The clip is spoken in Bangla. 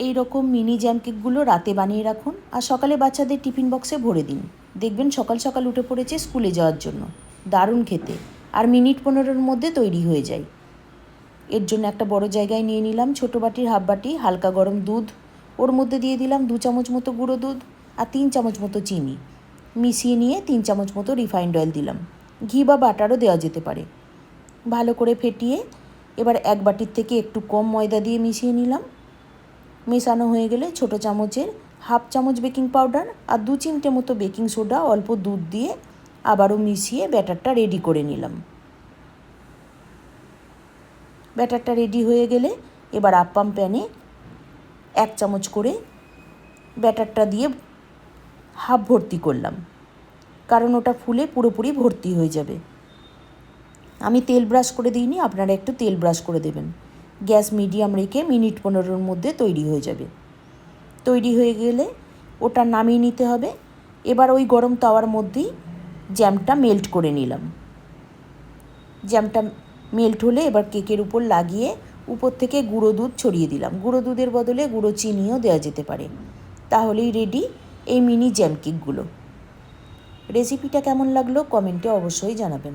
এই রকম মিনি জ্যাম কেকগুলো রাতে বানিয়ে রাখুন আর সকালে বাচ্চাদের টিফিন বক্সে ভরে দিন। দেখবেন সকাল সকাল উঠে পড়েছে স্কুলে যাওয়ার জন্য। দারুণ খেতে। আর মিনিট পনেরোর মধ্যে তৈরি হয়ে যায়। এর জন্য একটা বড় জায়গায় নিয়ে নিলাম ছোটো বাটির হাফ বাটি, হালকা গরম দুধ। ওর মধ্যে দিয়ে দিলাম দু চামচ মতো গুঁড়ো দুধ আর তিন চামচ মতো চিনি। মিশিয়ে নিয়ে তিন চামচ মতো রিফাইন্ড অয়েল দিলাম। ঘি বা বাটারও দেওয়া যেতে পারে। ভালো করে ফেটিয়ে এবার এক বাটির থেকে একটু কম ময়দা দিয়ে মিশিয়ে নিলাম। মেশানো হয়ে গেলে ছোটো চামচের হাফ চামচ বেকিং পাউডার আর দু চিমটে মতো বেকিং সোডা অল্প দুধ দিয়ে আবারও মিশিয়ে ব্যাটারটা রেডি করে নিলাম। ব্যাটারটা রেডি হয়ে গেলে এবার আপ্পাম প্যানে এক চামচ করে ব্যাটারটা দিয়ে হাফ ভর্তি করলাম, কারণ ওটা ফুলে পুরোপুরি ভর্তি হয়ে যাবে। আমি তেল ব্রাশ করে দিইনি, আপনারা একটু তেল ব্রাশ করে দেবেন। গ্যাস মিডিয়াম রেখে মিনিট পনেরোর মধ্যে তৈরি হয়ে যাবে। তৈরি হয়ে গেলে ওটা নামিয়ে নিতে হবে। এবার ওই গরম তাওয়ার মধ্যেই জ্যামটা মেল্ট করে নিলাম। জ্যামটা মেল্ট হলে এবার কেকের উপর লাগিয়ে উপর থেকে গুঁড়ো দুধ ছড়িয়ে দিলাম। গুঁড়ো দুধের বদলে গুঁড়ো চিনিও দেওয়া যেতে পারে। তাহলেই রেডি এই মিনি জ্যাম কেকগুলো রেসিপিটা কেমন লাগল কমেন্টে অবশ্যই জানাবেন।